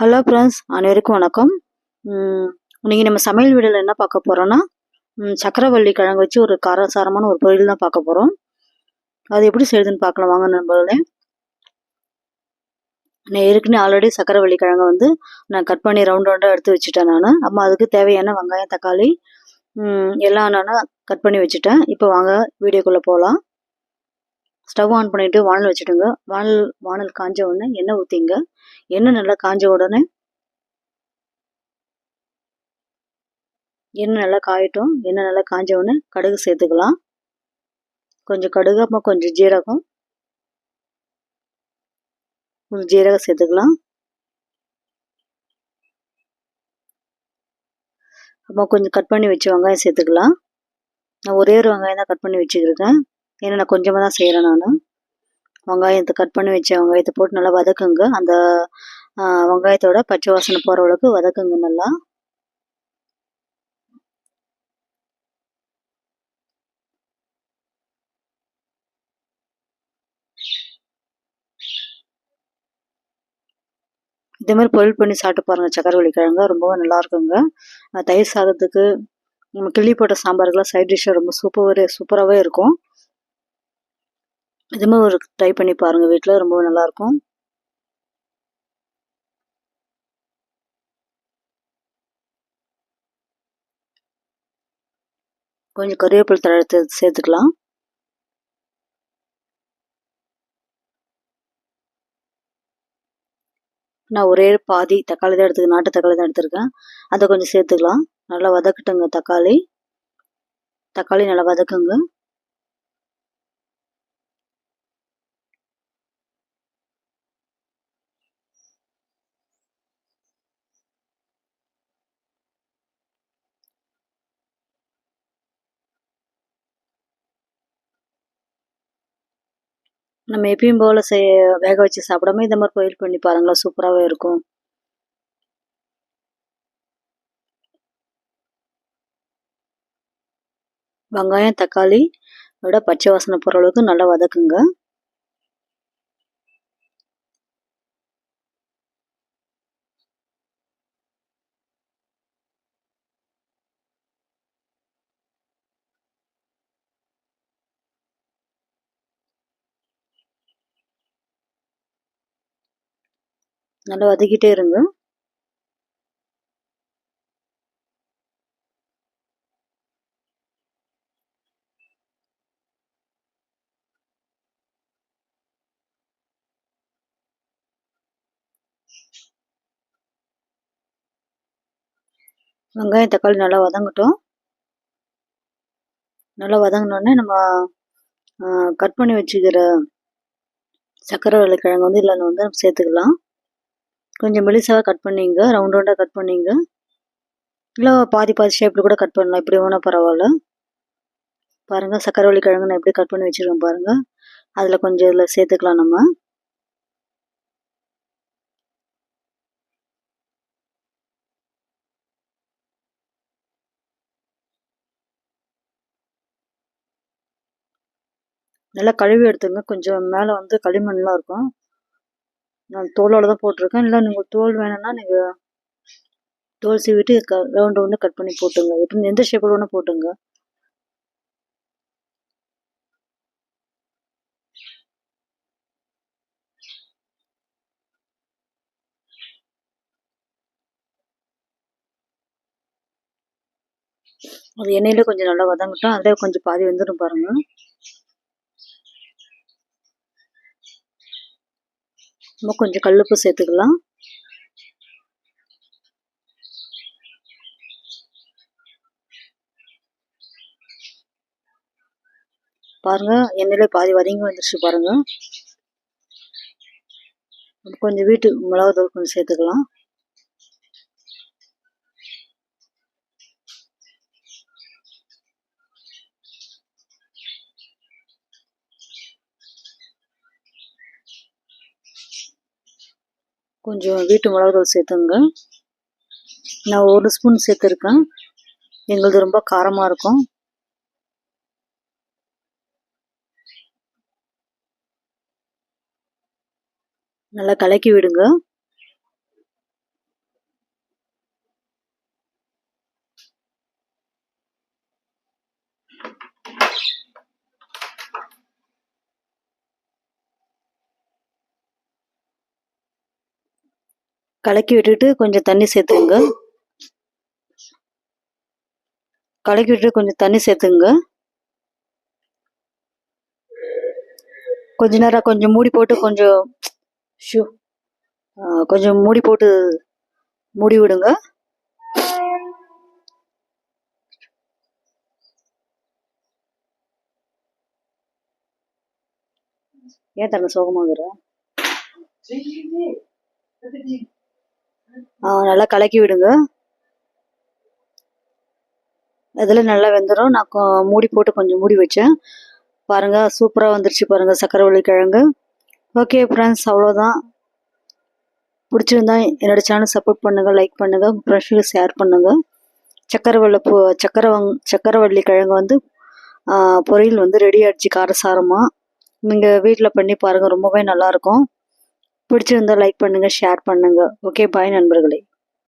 Hello friends அனைவருக்கும் வணக்கம். இன்றைக்கி நம்ம சமையல் வீடியோவில் என்ன பார்க்க போகிறோன்னா சக்கரவள்ளி கிழங்கு வச்சு ஒரு காரசாரமான ஒரு பொரியல் தான் பார்க்க போகிறோம் அது எப்படி செய்யுதுன்னு பார்க்கலாம். வாங்க நண்பர்களே. நான் ஏற்கனவே ஆல்ரெடி சக்கரவள்ளி கிழங்கு வந்து நான் கட் பண்ணி ரவுண்ட் ரவுண்டாக எடுத்து வச்சுட்டேன் நான். அம்மா அதுக்கு தேவையான வெங்காயம் தக்காளி எல்லாம் நான் கட் பண்ணி வச்சுட்டேன். இப்போ வாங்க வீடியோக்குள்ளே போகலாம் ஸ்டவ் ஆன் பண்ணிவிட்டு வானல் வச்சுடுங்க. வானல் வானல் காஞ்ச உடனே எண்ணெய் ஊற்றிங்க எண்ணெய் நல்லா காஞ்ச உடனே எண்ணெய் நல்லா காயட்டும். எண்ணெய் நல்லா காஞ்ச உடனே கடுகு சேர்த்துக்கலாம். கொஞ்சம் கடுகு அப்புறம் கொஞ்சம் ஜீரகம். கொஞ்சம் ஜீரகம் சேர்த்துக்கலாம். அப்புறம் கொஞ்சம் கட் பண்ணி வச்சு வெங்காயம் சேர்த்துக்கலாம். நான் ஒரே ஒரு வெங்காயம் தான் கட் பண்ணி வச்சுக்கிருக்கேன். ஏன்னா நான் கொஞ்சமாக தான் செய்கிறேன் நான். வெங்காயத்தை கட் பண்ணி வச்ச வெங்காயத்தை போட்டு நல்லா வதக்குங்க. அந்த வெங்காயத்தோட பச்சை வாசனை போகிற அளவுக்கு வதக்குங்க நல்லா. இதே மாதிரி பொருள் பண்ணி சாப்பிட்டு பாருங்கள் சக்கரவள்ளி கிழங்கு. ரொம்பவும் நல்லா இருக்குங்க. தயிர் சாதத்துக்கு நம்ம கிள்ளி போட்ட சாம்பாருக்கெல்லாம் சைட் டிஷ்ஷாக ரொம்ப சூப்பர் சூப்பராகவே இருக்கும். இதுமே ஒரு ட்ரை பண்ணி பாருங்கள் வீட்டில் ரொம்ப நல்லாயிருக்கும் கொஞ்சம் கருவேப்பிலை தழை சேர்த்துக்கலாம். நான் ஒரே பாதி தக்காளி தான் எடுத்து நாட்டு தக்காளி தான் எடுத்துருக்கேன். அதை கொஞ்சம் சேர்த்துக்கலாம். நல்லா வதக்கட்டுங்க தக்காளி. தக்காளி நல்லா வதக்குங்க. நம்ம எப்பயும் போல் செய்ய வேக வச்சு சாப்பிடாம இந்த மாதிரி பொயில் பண்ணி பாருங்களா சூப்பராகவே இருக்கும். வெங்காயம் தக்காளி விட பச்சை வாசனை போகிற அளவுக்கு நல்லா வதக்குங்க. நல்லா வதக்கிட்டே இருங்க. வெங்காயம் தக்காளி நல்லா வதங்கட்டும். நல்லா வதங்கினோடனே நம்ம கட் பண்ணி வச்சுக்கிற சக்கரை கிழங்கு வந்து இதில் வந்து சேர்த்துக்கலாம். கொஞ்சம் மெலிசாக கட் பண்ணிங்க ரவுண்ட் ரவுண்டாக கட் பண்ணிங்க. இல்லை பாதி பாதி ஷேப்பில் கூட கட் பண்ணலாம் இப்படி வேணால் பரவாயில்ல. பாருங்கள் சக்கரவள்ளி கிழங்கு நான் எப்படி கட் பண்ணி வச்சுருக்கேன் பாருங்கள் அதில் கொஞ்சம் இதில் சேர்த்துக்கலாம் நம்ம. நல்லா கழுவி எடுத்துங்க கொஞ்சம் மேலே வந்து களிமண்லாம் இருக்கும். நான் தோலோடு தான் போட்டிருக்கேன். இல்லை நீங்கள் தோல் வேணும்னா நீங்கள் தோல் சீவிட்டு க ரவுண்டு ஒன்று கட் பண்ணி போட்டுங்க. எப்படி எந்த ஷேப்பில் ஒன்று போட்டுங்க. அது எண்ணெயில் கொஞ்சம் நல்லா வதங்கட்டும் அதில் கொஞ்சம் பாதி வந்துடும் பாருங்கள் நம்ம கொஞ்சம் கல்லுப்பு சேர்த்துக்கலாம். பாருங்க எண்ணெயில பாதி வதங்கி வந்துருச்சு பாருங்க. கொஞ்சம் வீட்டு மிளகு தூள் கொஞ்சம் சேர்த்துக்கலாம். கொஞ்சம் வீட்டு மிளகுத்தூள் சேர்த்துங்க. நான் ஒரு ஸ்பூன் சேர்த்துருக்கேன். எங்களது ரொம்ப காரமாக இருக்கும். நல்லா கலக்கி விடுங்க. கலக்கி விட்டுட்டு கொஞ்சம் தண்ணி சேர்த்துங்க கலக்கி விட்டு கொஞ்சம் தண்ணி சேர்த்துங்க கொஞ்ச நேரம் கொஞ்சம் மூடி போட்டு கொஞ்சம் ஷூ கொஞ்சம் மூடி போட்டு மூடி விடுங்க. ஏன் தன்னை சோகமாகிற? நல்லா கலக்கி விடுங்க. அதில் நல்லா வெந்துடும் நான் மூடி போட்டு கொஞ்சம் மூடி வச்சேன். பாருங்க சூப்பராக வந்துருச்சு பாருங்க சக்கரவள்ளி கிழங்கு. ஓகே ஃப்ரெண்ட்ஸ் அவ்வளோதான். பிடிச்சிருந்தா என்னோடய சேனல் சப்போர்ட் பண்ணுங்கள் லைக் பண்ணுங்க உங்கள் ஃப்ரெண்ட்ஸுக்கு ஷேர் பண்ணுங்க. சக்கரவள்ளி பூ சக்கரவங் சக்கரவள்ளி கிழங்கு வந்து பொரியல் வந்து ரெடி ஆகிடுச்சு காரசாரமாக நீங்கள் வீட்டில் பண்ணி பாருங்கள் ரொம்பவே நல்லாயிருக்கும் பிடிச்சிருந்தா லைக் பண்ணுங்கள் ஷேர் பண்ணுங்கள் ஓகே பாய் நண்பர்களே.